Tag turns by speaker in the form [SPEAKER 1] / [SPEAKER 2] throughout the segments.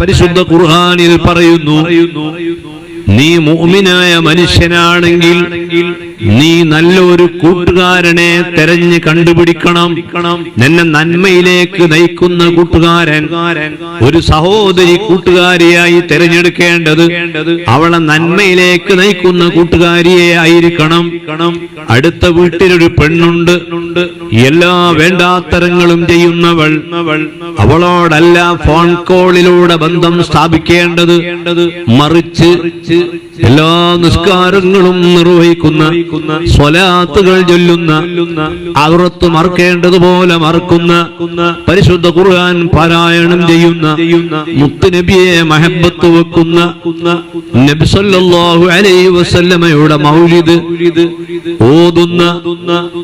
[SPEAKER 1] പരിശുദ്ധ ഖുർഹാനിൽ പറയുന്നു നീ മോമിനായ മനുഷ്യനാണെങ്കിൽ നീ നല്ലൊരു കൂട്ടുകാരനെ തെരഞ്ഞ് കണ്ടുപിടിക്കണം. നിന്നെ നന്മയിലേക്ക് നയിക്കുന്ന കൂട്ടുകാരൻ ഒരു സഹോദരി കൂട്ടുകാരിയായി തെരഞ്ഞെടുക്കേണ്ടത് അവളെ നന്മയിലേക്ക് നയിക്കുന്ന കൂട്ടുകാരിയെ ആയിരിക്കണം. അടുത്ത വീട്ടിലൊരു പെണ്ണുണ്ട്. എല്ലാ വേണ്ടാത്തരങ്ങളും ചെയ്യുന്നവൾ അവളോടല്ല ഫോൺ കോളിലൂടെ ബന്ധം സ്ഥാപിക്കേണ്ടത്. മറിച്ച് എല്ലാ നിസ്കാരങ്ങളും നിർവഹിക്കുന്ന സ്വലാത്തുകൾ ചൊല്ലുന്ന അകറത്ത് മറക്കേണ്ടതുപോലെ മറക്കുന്ന പരിശുദ്ധ ഖുർആൻ പാരായണം ചെയ്യുന്ന മുത്തുനബിയെ മഹബത്ത് വെക്കുന്ന നബി സല്ലല്ലാഹു അലൈഹി വസല്ലമയുടെ മൗലിദ് ഓതുന്ന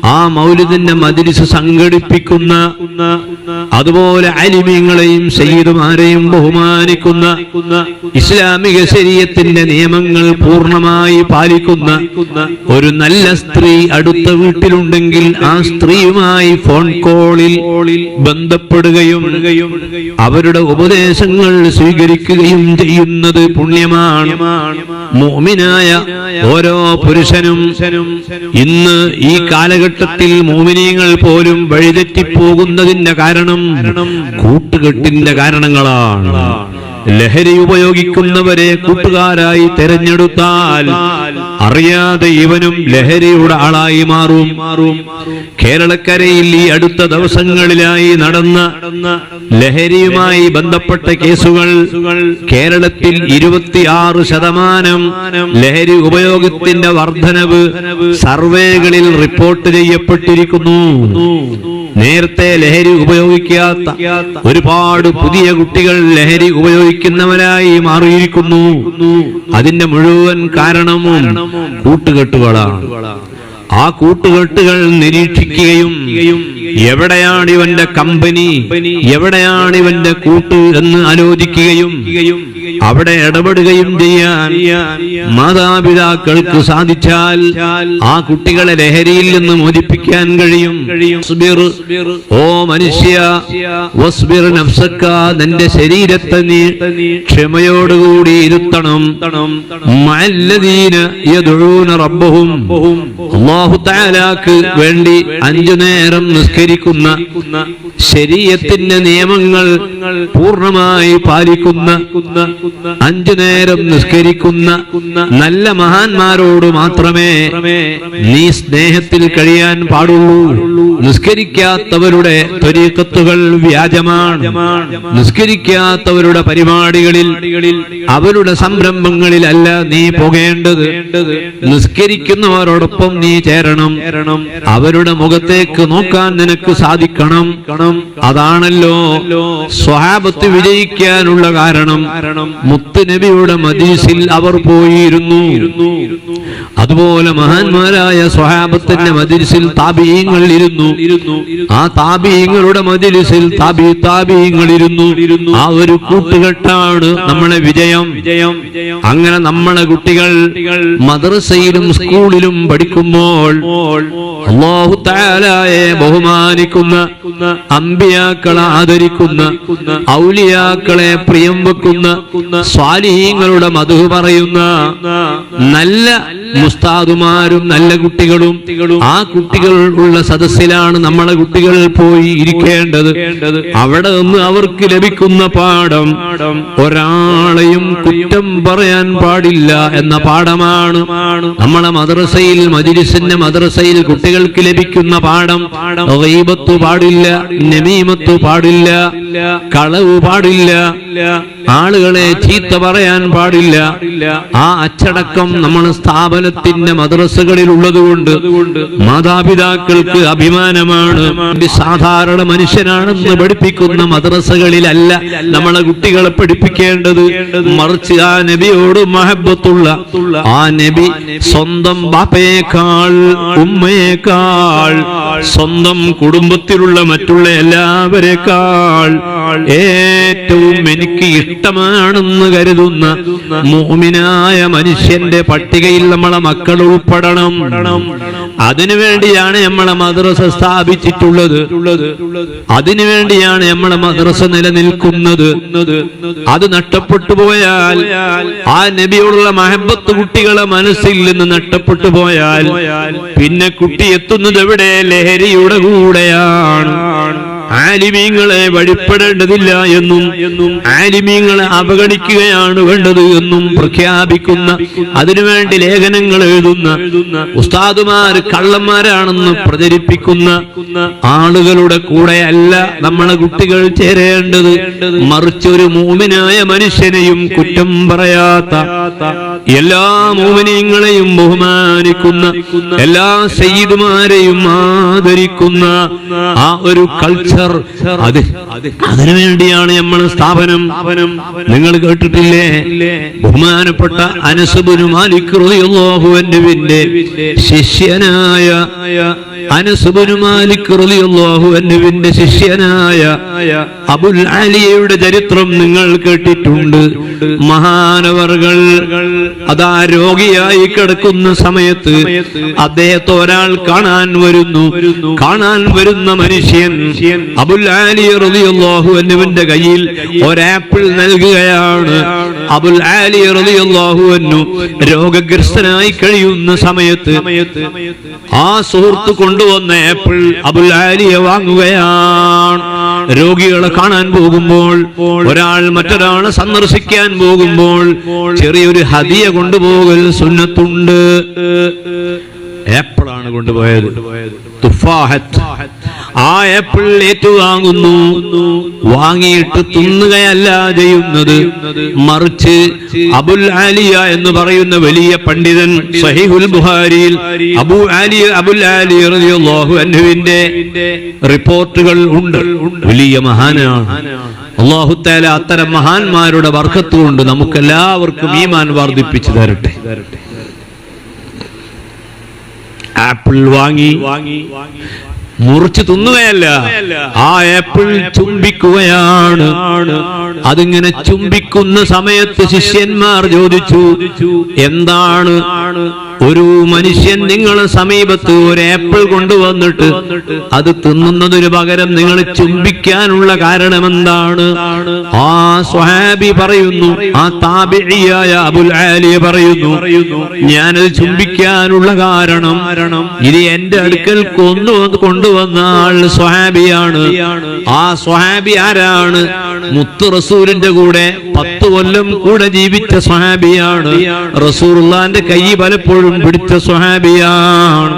[SPEAKER 1] ആ മൗലിദിന്റെ മജ്ലിസ് സംഘടിപ്പിക്കുന്ന അതുപോലെ അലിമീങ്ങളെയും സയ്യിദുമാരെയും ബഹുമാനിക്കുന്ന ഇസ്ലാമിക ശരീരത്തിന്റെ നിയമങ്ങൾ പൂർണമായി പാലിക്കുന്ന ഒരു നല്ല സ്ത്രീ അടുത്ത വീട്ടിലുണ്ടെങ്കിൽ ആ സ്ത്രീയുമായി ഫോൺ കോളിൽ ബന്ധപ്പെടുകയും അവരുടെ ഉപദേശങ്ങൾ സ്വീകരിക്കുകയും ചെയ്യുന്നത് പുണ്യമാണ്. മോമിനായ ഓരോ പുരുഷനും ഇന്ന് ഈ കാലഘട്ടത്തിൽ മോമിനിയങ്ങൾ പോലും വഴിതെറ്റിപ്പോകുന്നതിന്റെ കാരണം കൂട്ടുകെട്ടിന്റെ കാരണങ്ങളാണ്. ലഹരി ഉപയോഗിക്കുന്നവരെ കൂട്ടുകാരായി തെരഞ്ഞെടുത്താൽ അറിയാതെ ഇവനും ലഹരിയുടെ ആളായി മാറും. മാറും കേരളക്കരയിൽ ഈ അടുത്ത ദിവസങ്ങളിലായി നടന്ന ലഹരിയുമായി ബന്ധപ്പെട്ട കേസുകൾ കേരളത്തിൽ ഇരുപത്തിയാറ് ശതമാനം ലഹരി ഉപയോഗത്തിന്റെ വർധനവ് സർവേകളിൽ റിപ്പോർട്ട് ചെയ്യപ്പെട്ടിരിക്കുന്നു. നേരത്തെ ലഹരി ഉപയോഗിക്കാത്ത ഒരുപാട് പുതിയ കുട്ടികൾ ലഹരി ഉപയോഗിക്കുന്നവരായി മാറിയിരിക്കുന്നു. അതിന്റെ മുഴുവൻ കാരണവും കൂട്ടുകെട്ടുകളാണ്. ആ കൂട്ടുകെട്ടുകൾ നിരീക്ഷിക്കുകയും എവിടെയാണ് ഇവന്റെ കമ്പനി? എവിടെയാണ് ഇവന്റെ കൂട്ട് എന്ന് ആലോചിക്കുകയും അവിടെ ഇടപെടുകയും ചെയ്യാൻ മാതാപിതാക്കൾക്ക് സാധിച്ചാൽ ആ കുട്ടികളെ ലഹരിയിൽ നിന്ന് മോചിപ്പിക്കാൻ കഴിയും. ഓ മനുഷ്യ നിന്റെ ശരീരത്തെ നീ ക്ഷമയോടുകൂടി ഇരുത്തണം. റബ്ബഹും. വേണ്ടി അഞ്ചു നേരം നിസ്കരിക്കുന്ന ശരീരത്തിന്റെ നിയമങ്ങൾ പൂർണമായി പാലിക്കുന്ന അഞ്ചു നേരം നിസ്കരിക്കുന്ന നല്ല മഹാന്മാരോട് മാത്രമേ നീ സ്നേഹത്തിൽ കഴിയാൻ പാടുള്ളൂ. നിസ്കരിക്കാത്തവരുടെ ത്വരീക്കത്തുകൾ വ്യാജമാണ്. നിസ്കരിക്കാത്തവരുടെ പരിപാടികളിൽ അവരുടെ സംരംഭങ്ങളിലല്ല നീ പോകേണ്ടത്. നിസ്കരിക്കുന്നവരോടൊപ്പം നീ ചേരണം. അവരുടെ മുഖത്തേക്ക് നോക്കാൻ നിനക്ക് സാധിക്കണം. അതാണല്ലോ സ്വഹാബത്ത് വിജയിക്കാനുള്ള കാരണം. മുത്തുനബിയുടെ മദീസിൽ അവർ പോയിരുന്നു. അതുപോലെ മഹാന്മാരായ സ്വഹാബത്തിന്റെ മദിരിസിൽ താപീയങ്ങൾ ഇരുന്നു. ആ താപീയങ്ങളുടെ മദിരിസിൽ താപി താപീയങ്ങൾ ഇരുന്നു. ആ ഒരു കൂട്ടുകെട്ടാണ് നമ്മളെ വിജയം. അങ്ങനെ നമ്മളെ കുട്ടികൾ മദ്രസയിലും സ്കൂളിലും പഠിക്കുമ്പോൾ അള്ളാഹു ബഹുമാനിക്കുന്ന അമ്പിയാക്കളെ ആദരിക്കുന്ന ഔലിയാക്കളെ പ്രിയം വെക്കുന്ന സ്വാലിഹീങ്ങളുടെ മധു പറയുന്ന നല്ല മുസ്താദുമാരും നല്ല കുട്ടികളും ആ കുട്ടികളുള്ള സദസ്സിലാണ് നമ്മളെ കുട്ടികൾ പോയി ഇരിക്കേണ്ടത്. അവിടെ നിന്ന് അവർക്ക് ലഭിക്കുന്ന പാഠം ഒരാളെയും കുറ്റം പറയാൻ പാടില്ല എന്ന പാഠമാണ്. നമ്മളെ മദ്രസയിൽ മജിലിസിന്റെ മദ്രസയിൽ കുട്ടികൾക്ക് ലഭിക്കുന്ന പാഠം. ഗീബത്ത് പാടില്ല നമീമത്തു പാടില്ല കളവ് പാടില്ല. ആളുകളെ ചീത്ത പറയാൻ പാടില്ല. ആ അച്ചടക്കം നമ്മൾ സ്ഥാപനത്തിന്റെ മദ്രസകളിൽ ഉള്ളതുകൊണ്ട് മാതാപിതാക്കൾക്ക് അഭിമാനമാണ്. സാധാരണ മനുഷ്യനാണെന്ന് പഠിപ്പിക്കുന്ന മദ്രസകളിലല്ല നമ്മളെ കുട്ടികളെ പഠിപ്പിക്കേണ്ടത്. മറിച്ച് ആ നബിയോട് മഹബത്തുള്ള ആ നബി സ്വന്തം ബാപ്പയേക്കാൾ ഉമ്മയേക്കാൾ സ്വന്തം കുടുംബത്തിലുള്ള മറ്റുള്ള എല്ലാവരെക്കാൾ ഏറ്റവും എനിക്ക് ഇഷ്ടമാണെന്ന് കരുതുന്ന മോമിനായ മനുഷ്യന്റെ പട്ടികയിൽ നമ്മളെ മക്കൾ ഉൾപ്പെടണം. അതിനുവേണ്ടിയാണ് നമ്മളെ മദ്രസ സ്ഥാപിച്ചിട്ടുള്ളത്. അതിനുവേണ്ടിയാണ് നമ്മളെ മദ്രസ നിലനിൽക്കുന്നത്. അത് നഷ്ടപ്പെട്ടു പോയാൽ ആ നബിയോടുള്ള മഹബത്ത് കുട്ടികളെ മനസ്സിൽ നിന്ന് നഷ്ടപ്പെട്ടു പോയാൽ പിന്നെ കുട്ടി എത്തുന്നത് എവിടെ? ലഹരിയുടെ കൂടെയാണ്. ആലിമീങ്ങളെ വഴിപ്പെടേണ്ടതില്ല എന്നും ആലിമീങ്ങളെ അവഗണിക്കുകയാണ് വേണ്ടത് എന്നും പ്രഖ്യാപിക്കുന്ന അതിനുവേണ്ടി ലേഖനങ്ങൾ എഴുതുന്ന ഉസ്താദുമാർ കള്ളന്മാരാണെന്ന് പ്രചരിപ്പിക്കുന്ന ആളുകളുടെ കൂടെയല്ല നമ്മളെ കുട്ടികൾ ചേരേണ്ടത്. മറിച്ച് ഒരു മൂമിനായ മനുഷ്യനെയും കുറ്റം പറയാത്ത എല്ലാ മൂമിനീങ്ങളെയും ബഹുമാനിക്കുന്ന എല്ലാ സയ്യിദുമാരെയും ആദരിക്കുന്ന ആ ഒരു കൾച്ചർ അത്. അതിനു വേണ്ടിയാണ് നമ്മൾ സ്ഥാപനം. നിങ്ങൾ കേട്ടിട്ടില്ലേ? ബഹുമാനപ്പെട്ട അനസുബുനു മാലിക് റളിയല്ലാഹുവിന്റെ ശിഷ്യനായ അനസുബുനു മാലിക് റളിയല്ലാഹുവിന്റെ ശിഷ്യനായ അബുൽ അലിയുടെ ചരിത്രം നിങ്ങൾ കേട്ടിട്ടുണ്ട്. മഹാനവർകൾ അതാ രോഗിയായി കിടക്കുന്ന സമയത്ത് അദ്ദേഹത്തെ ഒരാൾ കാണാൻ വരുന്നു. കാണാൻ വരുന്ന മനുഷ്യൻ അബുൽ ആലി റളിയല്ലാഹു അന്നുവിന്റെ കയ്യിൽ ഒരാപ്പിൾ നൽകുകയാണ്. അബുൽ ആലി റളിയല്ലാഹു അന്നു രോഗഗ്രസ്തനായി കഴിയുന്ന സമയത്ത് ആ സുഹൃത്ത് കൊണ്ടുവന്ന ആപ്പിൾ അബുൽ ആലിയെ വാങ്ങുകയാണ്. രോഗികളെ കാണാൻ പോകുമ്പോൾ ഒരാൾ മറ്റൊരാളെ സന്ദർശിക്കാൻ പോകുമ്പോൾ ചെറിയൊരു ഹതിയ കൊണ്ടുപോകൽ സുന്നത്തുണ്ട്. ആപ്പിളാണ് കൊണ്ടുപോയത്. തുഫാഹത്ത്. ആ ആപ്പിൾ ഏറ്റുവാങ്ങുന്നു. വാങ്ങിയിട്ട് തിന്നുകയല്ല ചെയ്യുന്നത്. മറിച്ച് അബുൽ ആലിയ എന്ന് പറയുന്ന വലിയ പണ്ഡിതൻ സഹിഹുൽ ബുഹാരിയിൽ അബു ആലിയ അബുൽ ആലി റളിയല്ലാഹു അൻഹുവിന്റെ റിപ്പോർട്ടുകൾ ഉണ്ട്. വലിയ മഹാനാണ്. അള്ളാഹുത്താല അത്തരം മഹാന്മാരുടെ വർക്കത്തുകൊണ്ട് നമുക്കെല്ലാവർക്കും ഈമാൻ വർദ്ധിപ്പിച്ചു തരട്ടെ. ആപ്പിൾ വാങ്ങി വാങ്ങി മുറിച്ച് തിന്നുകയല്ല. ആ ആപ്പിൾ ചുംബിക്കുകയാണ്. അതിങ്ങനെ ചുംബിക്കുന്ന സമയത്ത് ശിഷ്യന്മാർ ചോദിച്ചു എന്താണ്? ഒരു മനുഷ്യൻ നിങ്ങളെ സമീപത്ത് ഒരു ആപ്പിൾ കൊണ്ടുവന്നിട്ട് അത് തിന്നുന്നതിന് പകരം നിങ്ങൾ ചുംബിക്കാനുള്ള കാരണം എന്താണ് ആ സ്വഹാബി പറയുന്നു ആ താപിയായ അബുൽ ആലി പറയുന്നു ഞാനത് ചുംബിക്കാനുള്ള കാരണം ഇത് എന്റെ അടുക്കൽ കൊന്നു കൊണ്ടുവന്ന ആൾ സ്വഹാബിയാണ്. ആ സ്വഹാബി ആരാണ്? മുത്ത് റസൂലിന്റെ കൂടെ പത്ത് കൊല്ലം കൂടെ ജീവിച്ച സ്വഹാബിയാണ്. റസൂർ കൈ പലപ്പോഴും പിടിച്ച സ്വഹാബിയാണ്.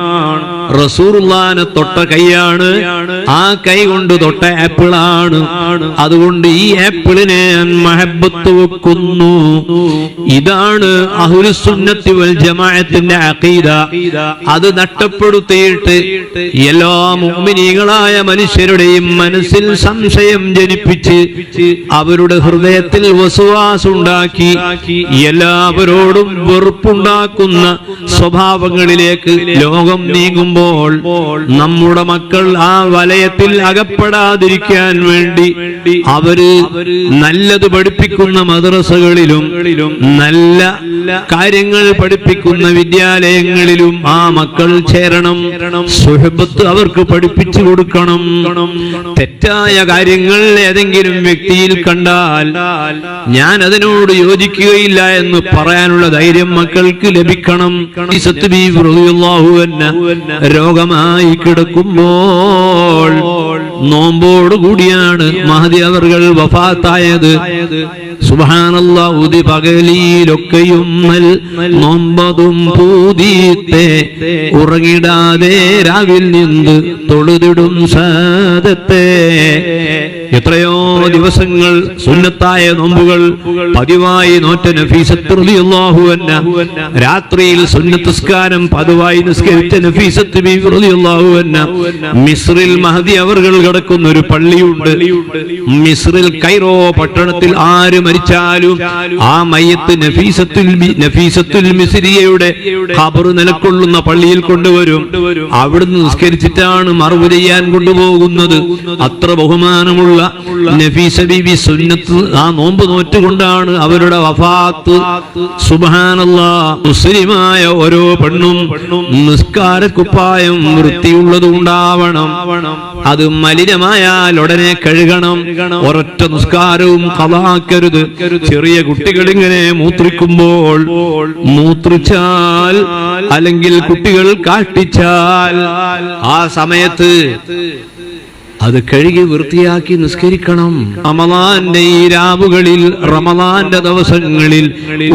[SPEAKER 1] റസൂറുള്ളാനെ തൊട്ട കൈയാണ്. ആ കൈ കൊണ്ട് തൊട്ട ആപ്പിളാണ്. അതുകൊണ്ട് ഈ ആപ്പിളിനെ മഹബത്ത് വെക്കുന്നു. ഇതാണ് അഹുലുസുന്നത്തി വൽ ജമാഅത്തിന്റെ അഖീദ. അത് നഷ്ടപ്പെടുത്തിയിട്ട് എല്ലാ മുഅ്മിനീകളായ മനുഷ്യരുടെയും മനസ്സിൽ സംശയം ജനിപ്പിച്ച് അവരുടെ ഹൃദയത്തിൽ വസുവാസുണ്ടാക്കി എല്ലാവരോടും വെറുപ്പുണ്ടാക്കുന്ന സ്വഭാവങ്ങളിലേക്ക് ലോകം നീങ്ങുമ്പോൾ നമ്മുടെ മക്കൾ ആ വലയത്തിൽ അകപ്പെടാതിരിക്കാൻ വേണ്ടി അവർ നല്ലത് പഠിപ്പിക്കുന്ന മദ്രസകളിലും നല്ല കാര്യങ്ങൾ പഠിപ്പിക്കുന്ന വിദ്യാലയങ്ങളിലും ആ മക്കൾ ചേരണം. സുഹബത്ത് അവർക്ക് പഠിപ്പിച്ചു കൊടുക്കണം. തെറ്റായ കാര്യങ്ങൾ ഏതെങ്കിലും വ്യക്തിയിൽ കണ്ടാൽ ഞാൻ അതിനോട് യോജിക്കുകയില്ല എന്ന് പറയാനുള്ള ധൈര്യം മക്കൾക്ക് ലഭിക്കണം. രോഗമായി കിടക്കുമ്പോൾ നോമ്പോട് കൂടിയാണ് മഹദി അവർകൾ വഫാത്തായത്. സുബാനല്ല പകലിയിലൊക്കെയും നോമ്പതും പൂതീത്തെ ഉറങ്ങിടാതെ രാവിൽ നിന്ന് തൊഴുതിടും സാദത്തെ. എത്രയോ ദിവസങ്ങൾ സുന്നത്തായ നോമ്പുകൾ പതിവായി നോറ്റ നഫീസത്ത് റളിയല്ലാഹു അൻഹ. രാത്രിയിൽ സുന്നത്തസ്കാരം പതിവായി നിസ്കരിച്ച നഫീസത്ത് അൻഹ. മിസ്രിൽ മഹദി അവർകൾ കിടക്കുന്ന ഒരു പള്ളിയുണ്ട്. മിസ്രിൽ കൈറോ പട്ടണത്തിൽ ആര് മരിച്ചാലും ആ മയ്യത്ത് നഫീസത്തുൽ നഫീസത്തുൽ മിസ്രിയയുടെ ഖബർ നിലക്കൊള്ളുന്ന പള്ളിയിൽ കൊണ്ടുവരും. അവിടുന്ന് നിസ്കരിച്ചിട്ടാണ് മറവ് ചെയ്യാൻ കൊണ്ടുപോകുന്നത്. അത്ര ബഹുമാനമുള്ള നഫീസ ബിബി സുന്നത്ത് ആ നോമ്പ് നോറ്റുകൊണ്ടാണ് അവരുടെ വഫാത്ത്. സുബാനല്ല മുസ്ലിമായ ഓരോ പെണ്ണും നിസ്കാര കുപ്പായം വൃത്തിയുള്ളതുണ്ടാവണം. അത് മലിനമായാൽ ഉടനെ കഴുകണം. ഒരൊറ്റ നിസ്കാരവും കലാക്കരുത്. ചെറിയ കുട്ടികൾ ഇങ്ങനെ മൂത്രിക്കുമ്പോൾ മൂത്രിച്ചാൽ അല്ലെങ്കിൽ കുട്ടികൾ കാട്ടിച്ചാൽ ആ സമയത്ത് അത് കഴുകി വൃത്തിയാക്കി നിസ്കരിക്കണം. അമലാന്റെ ഈ രാവുകളിൽ റമലാന്റെ ദിവസങ്ങളിൽ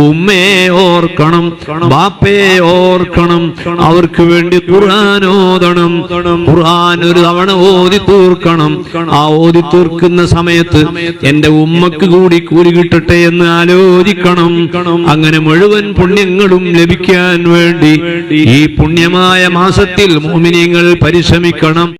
[SPEAKER 1] ഉമ്മയെ ഓർക്കണം ബാപ്പയെ ഓർക്കണം അവർക്ക് വേണ്ടി ഖുർആൻ ഓതണം ഖുർആൻ ഒരു തവണ ഓതി തീർക്കണം. ആ ഓതി തീർക്കുന്ന സമയത്ത് എന്റെ ഉമ്മക്ക് കൂടി കൂലി കിട്ടട്ടെ എന്ന് ആലോചിക്കണം. അങ്ങനെ മുഴുവൻ പുണ്യങ്ങളും ലഭിക്കാൻ വേണ്ടി ഈ പുണ്യമായ മാസത്തിൽ മോമിനിയങ്ങൾ പരിശ്രമിക്കണം.